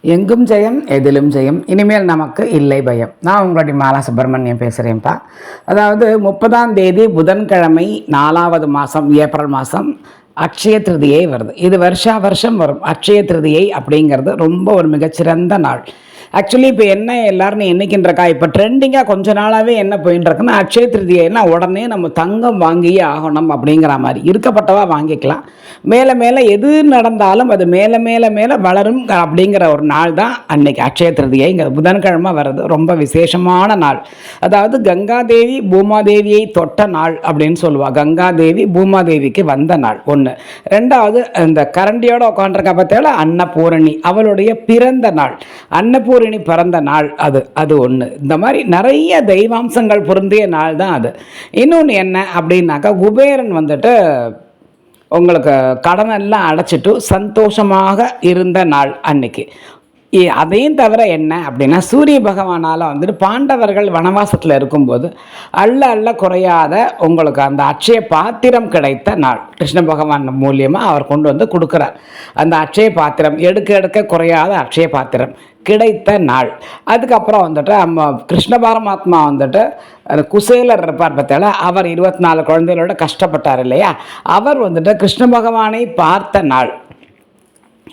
எங்கும் ஜெயம் எதிலும் ஜெயம் இனிமேல் நமக்கு இல்லை பயம். நான் உங்களுடைய மாலா சுப்பிரமணியம் பேசுகிறேன்ப்பா அதாவது முப்பதாம் தேதி புதன்கிழமை நாலாவது மாதம் ஏப்ரல் மாதம் அக்ஷய திருதியை வருது. இது வருஷா வருஷம் வரும். அக்ஷய திருதியை அப்படிங்கிறது ரொம்ப ஒரு மிகச்சிறந்த நாள். ஆக்சுவலி இப்போ என்ன எல்லாரும் என்னைக்கின்றக்கா இப்போ ட்ரெண்டிங்காக கொஞ்ச நாளாகவே என்ன போயின்னு இருக்குன்னா அக்ஷய திருதியைனா உடனே நம்ம தங்கம் வாங்கியே ஆகணும் அப்படிங்கிற மாதிரி. இருக்கப்பட்டவா வாங்கிக்கலாம். மேலே மேலே எது நடந்தாலும் அது மேலே மேலே மேலே வளரும் அப்படிங்கிற ஒரு நாள் தான் அன்னைக்கு அக்ஷய திருதியைங்கிற புதன்கிழமை வர்றது. ரொம்ப விசேஷமான நாள். அதாவது கங்காதேவி பூமாதேவியை தொட்ட நாள் அப்படின்னு சொல்லுவாள் கங்காதேவி பூமாதேவிக்கு வந்த நாள் ஒன்று ரெண்டாவது இந்த கரண்டியோட உட்காண்டிருக்க பார்த்தால அன்னபூரணி அவளுடைய பிறந்த நாள். பூரணி பிறந்த நாள் அது அது ஒன்று இந்த மாதிரி நிறைய தெய்வாம்சங்கள் பொருந்திய நாள் தான் அது. இன்னொன்று என்ன அப்படின்னாக்கா குபேரன் வந்துட்டு உங்களுக்கு கடனெல்லாம் அடைச்சிட்டு சந்தோஷமாக இருந்த நாள் அன்னைக்கு. அதையும் தவிர என்ன அப்படின்னா சூரிய பகவானால் வந்துட்டு பாண்டவர்கள் வனவாசத்தில் இருக்கும்போது அள்ள அள்ள குறையாத உங்களுக்கு அந்த அட்சய பாத்திரம் கிடைத்த நாள். கிருஷ்ண பகவான் மூலியமாக அவர் கொண்டு வந்து கொடுக்குறார். அந்த அட்சய பாத்திரம் எடுக்க எடுக்க குறையாத அட்சய பாத்திரம் கிடைத்த நாள். அதுக்கப்புறம் வந்துட்டு நம்ம கிருஷ்ண பரமாத்மா வந்துட்டு அந்த குசேலர் இருப்பார் பார்த்தால அவர் இருபத்தி நாலு குழந்தைகளோட கஷ்டப்பட்டார் இல்லையா? அவர் வந்துட்டு கிருஷ்ண பகவானை பார்த்த நாள்.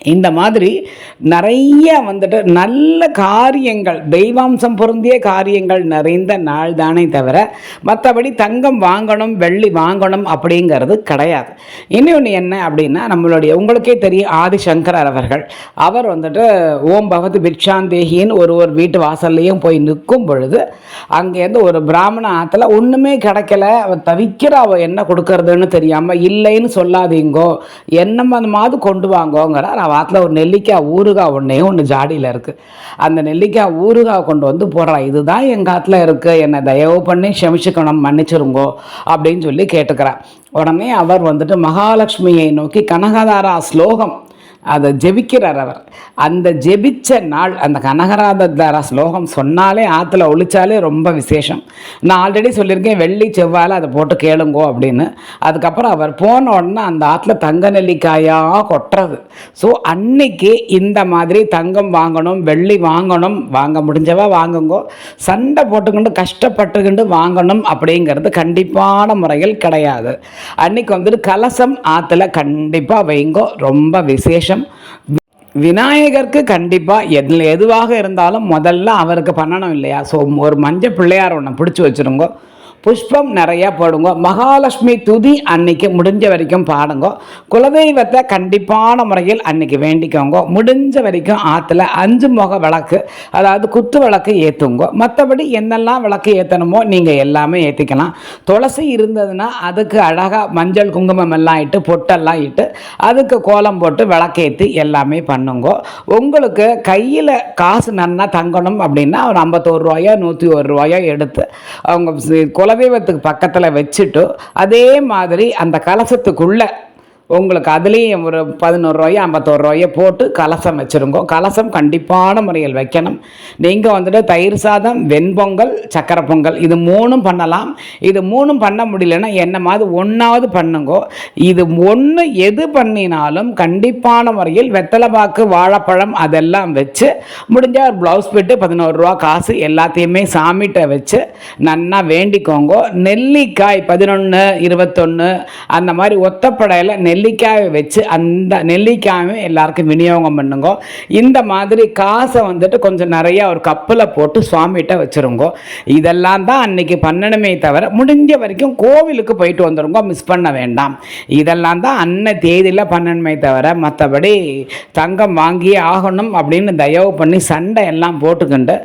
இந்த மாதிரி நிறைய வந்துட்டு நல்ல காரியங்கள் தெய்வாம்சம் பொருந்திய காரியங்கள் நிறைந்த நாள் தானே தவிர மற்றபடி தங்கம் வாங்கணும் வெள்ளி வாங்கணும் அப்படிங்கிறது கிடையாது. இன்னொன்று என்ன அப்படின்னா நம்மளுடைய உங்களுக்கே தெரியும் ஆதிசங்கரர் அவர்கள். அவர் வந்துட்டு ஓம் பகவத் பிக்ஷாந்தேகின்னு ஒரு ஒரு வீட்டு வாசல்லையும் போய் நிற்கும் பொழுது அங்கேருந்து ஒரு பிராமண ஆற்றுல ஒன்றுமே கிடைக்கல அவள் தவிக்கிற அவள் என்ன கொடுக்கறதுன்னு தெரியாமல் இல்லைன்னு சொல்லாதீங்கோ என்னமாவது கொண்டு வாங்கோங்கிறார். அவ ஆற்றுல ஒரு நெல்லிக்காய் ஊறுகாய் ஒன்றே ஒன்று ஜாடியில் இருக்குது அந்த நெல்லிக்காய் ஊறுகாய் கொண்டு வந்து போடுறான் இதுதான் எங்கள் காத்தில் இருக்குது என்னை தயவு பண்ணி க்ஷமிச்சுக்கணும் மன்னிச்சிருங்கோ அப்படின்னு சொல்லி கேட்டுக்கிறார். உடனே அவர் வந்துட்டு மகாலட்சுமியை நோக்கி கனகதாரா ஸ்லோகம். அதை ஜெபிக்கிறார் அவர். அந்த ஜெபிச்ச நாள் அந்த கனகராத தர ஸ்லோகம் சொன்னாலே ஆற்றுல ஒழிச்சாலே ரொம்ப விசேஷம். நான் ஆல்ரெடி சொல்லியிருக்கேன் வெள்ளி செவ்வாயில் அதை போட்டு கேளுங்கோ அப்படின்னு. அதுக்கப்புறம் அவர் போன உடனே அந்த ஆற்றுல தங்க நெல்லிக்காயாக கொட்டுறது. ஸோ அன்னைக்கு இந்த மாதிரி தங்கம் வாங்கணும் வெள்ளி வாங்கணும் வாங்க முடிஞ்சவா வாங்குங்கோ. சண்டை போட்டுக்கிண்டு கஷ்டப்பட்டுக்கிண்டு வாங்கணும் அப்படிங்கிறது கண்டிப்பான முறையில் கிடையாது. அன்னைக்கு வந்துட்டு கலசம் ஆற்றுல கண்டிப்பாக வைங்கோ. ரொம்ப விசேஷம். விநாயகருக்கு கண்டிப்பாக எதில் எதுவாக இருந்தாலும் முதல்ல அவருக்கு பண்ணணும் இல்லையா? ஸோ ஒரு மஞ்சள் பிள்ளையார் ஒன்று பிடிச்சி வச்சுருங்கோ. புஷ்பம் நிறையா போடுங்க. மகாலட்சுமி துதி அன்னைக்கு முடிஞ்ச வரைக்கும் பாடுங்க. குலதெய்வத்தை கண்டிப்பான முறையில் அன்னைக்கு வேண்டிக்கோங்க. முடிஞ்ச வரைக்கும் ஆற்றுல அஞ்சு முக விளக்கு அதாவது குத்து விளக்கு ஏற்றுங்க மற்றபடி என்னெல்லாம் விளக்கு ஏற்றணுமோ நீங்கள் எல்லாமே ஏற்றிக்கலாம் துளசி இருந்ததுன்னா அதுக்கு அழகாக மஞ்சள் குங்குமம் எல்லாம் இட்டு பொட்டெல்லாம் இட்டு அதுக்கு கோலம் போட்டு விளக்கேற்றி எல்லாமே பண்ணுங்க. உங்களுக்கு கையில் காசு நன்னா தங்கணும் அப்படின்னா ஒரு ஐம்பத்தோரு ரூபாயோ நூற்றி ஒரு ரூபாயோ எடுத்து அவங்க குல குலதெய்வத்துக்கு பக்கத்தில் வச்சுட்டு அதே மாதிரி அந்த கலசத்துக்குள்ளே உங்களுக்கு அதுலேயும் ஒரு பதினோரு ரூபாயோ ஐம்பத்தோரு ரூபாயோ போட்டு கலசம் வச்சுருங்கோ. கலசம் கண்டிப்பான முறையில் வைக்கணும். நீங்கள் வந்துட்டு தயிர் சாதம் வெண்பொங்கல் சக்கரை பொங்கல் இது மூணும் பண்ணலாம். இது மூணும் பண்ண முடியலன்னா என்ன மாதிரி ஒன்றாவது பண்ணுங்கோ. இது ஒன்று எது பண்ணினாலும் கண்டிப்பான முறையில் வெத்தலைப்பாக்கு வாழைப்பழம் அதெல்லாம் வச்சு முடிஞ்சால் ஒரு ப்ளவுஸ் போட்டு பதினோரு ரூபா காசு எல்லாத்தையுமே சாமிகிட்ட வச்சு நன்னா வேண்டிக்கோங்கோ. நெல்லிக்காய் பதினொன்று இருபத்தொன்று அந்த மாதிரி ஒத்தப்படையில் நெல்லிக்காயை வச்சு அந்த நெல்லிக்காயும் எல்லாருக்கும் விநியோகம் பண்ணுங்க. இந்த மாதிரி காசை வந்துட்டு கொஞ்சம் நிறையா ஒரு கப்பில் போட்டு சுவாமிகிட்ட வச்சுருங்கோ. இதெல்லாம் தான் அன்னைக்கு பண்ணணுமே தவிர முடிஞ்ச வரைக்கும் கோவிலுக்கு போயிட்டு வந்துருங்க மிஸ் பண்ண வேண்டாம். இதெல்லாம் தான் அன்ன தேதியில் பண்ணணுமே தவிர மற்றபடி தங்கம் வாங்கியே ஆகணும் அப்படின்னு தயவு பண்ணி சண்டை எல்லாம் போட்டுக்கிண்டு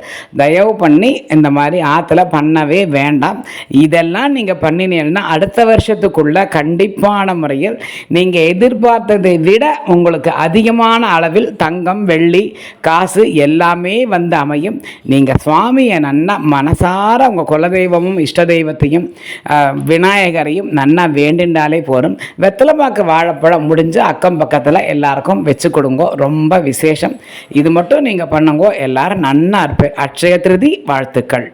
தயவு பண்ணி இந்த மாதிரி ஆற்றுல பண்ணவே வேண்டாம். இதெல்லாம் நீங்கள் பண்ணினீங்கன்னா அடுத்த வருஷத்துக்குள்ள கண்டிப்பான முறையில் நீங்கள் எதிர்பார்த்ததை விட உங்களுக்கு அதிகமான அளவில் தங்கம் வெள்ளி காசு எல்லாமே வந்து அமையும். நீங்கள் சுவாமியை நன்னா மனசார உங்கள் குலதெய்வமும் இஷ்ட தெய்வத்தையும் விநாயகரையும் நன்னா வேண்டின்றாலே போதும். வெத்தலைப்பாக்கு வாழைப்பழம் முடிஞ்சு அக்கம் பக்கத்தில் எல்லாருக்கும் வச்சு கொடுங்கோ. ரொம்ப விசேஷம். இது மட்டும் நீங்கள் பண்ணுங்கோ. எல்லாரும் நன்னா இருப்பேன் அக்ஷய திருதி வாழ்த்துக்கள்.